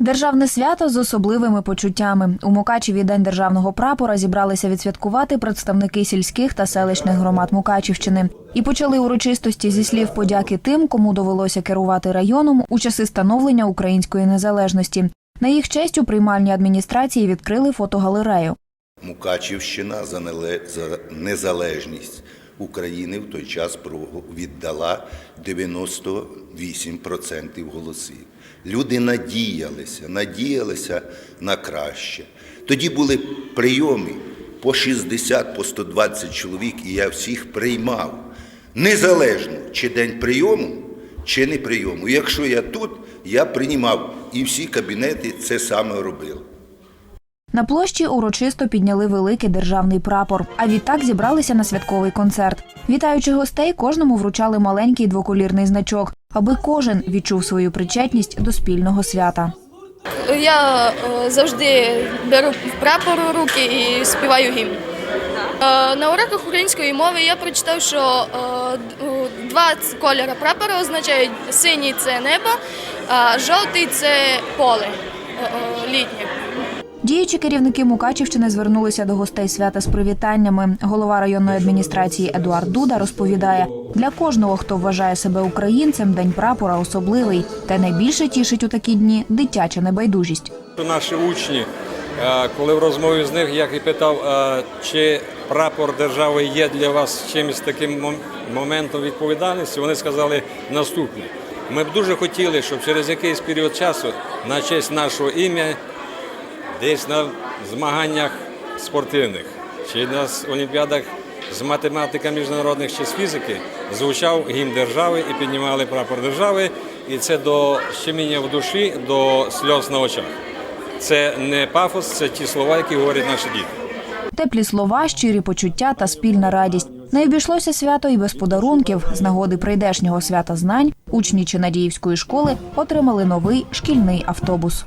Державне свято з особливими почуттями. У Мукачеві День державного прапора зібралися відсвяткувати представники сільських та селищних громад Мукачівщини. І почали урочистості зі слів подяки тим, кому довелося керувати районом у часи становлення української незалежності. На їх честь у приймальній адміністрації відкрили фотогалерею. Мукачівщина за незалежність України в той час віддала 98% голосів. Люди надіялися, надіялися на краще. Тоді були прийоми по 60, по 120 чоловік, і я всіх приймав. Незалежно, чи день прийому, чи не прийому. Якщо я тут, я приймав, і всі кабінети це саме робили. На площі урочисто підняли великий державний прапор. А відтак зібралися на святковий концерт. Вітаючи гостей, кожному вручали маленький двоколірний значок, аби кожен відчув свою причетність до спільного свята. Я е, завжди беру прапор у руки і співаю гімн. Е, На уроках української мови я прочитав, що е, два кольори прапора означають синій це небо, а жовтий це поле літнє. Діючі керівники Мукачівщини звернулися до гостей свята з привітаннями. Голова районної адміністрації Едуард Дуда розповідає: для кожного, хто вважає себе українцем, день прапора особливий. Та найбільше тішить у такі дні дитяча небайдужість. Наші учні, е, коли в розмові з них я і питав, е, чи прапор держави є для вас чимось таким моментом відповідальності, вони сказали наступне. Ми б дуже хотіли, щоб через якийсь період часу на честь нашого ім'я десь на змаганнях спортивних чи на олімпіадах з математика міжнародних чи з фізики звучав гімн держави і піднімали прапор держави. І це до щеміння в душі, до сльоз на очах. Це не пафос, це ті слова, які говорять наші діти. Теплі слова, щирі почуття та спільна радість. Не обійшлося свято і без подарунків. З нагоди прийдешнього свята знань учні Чинадіївської школи отримали новий шкільний автобус.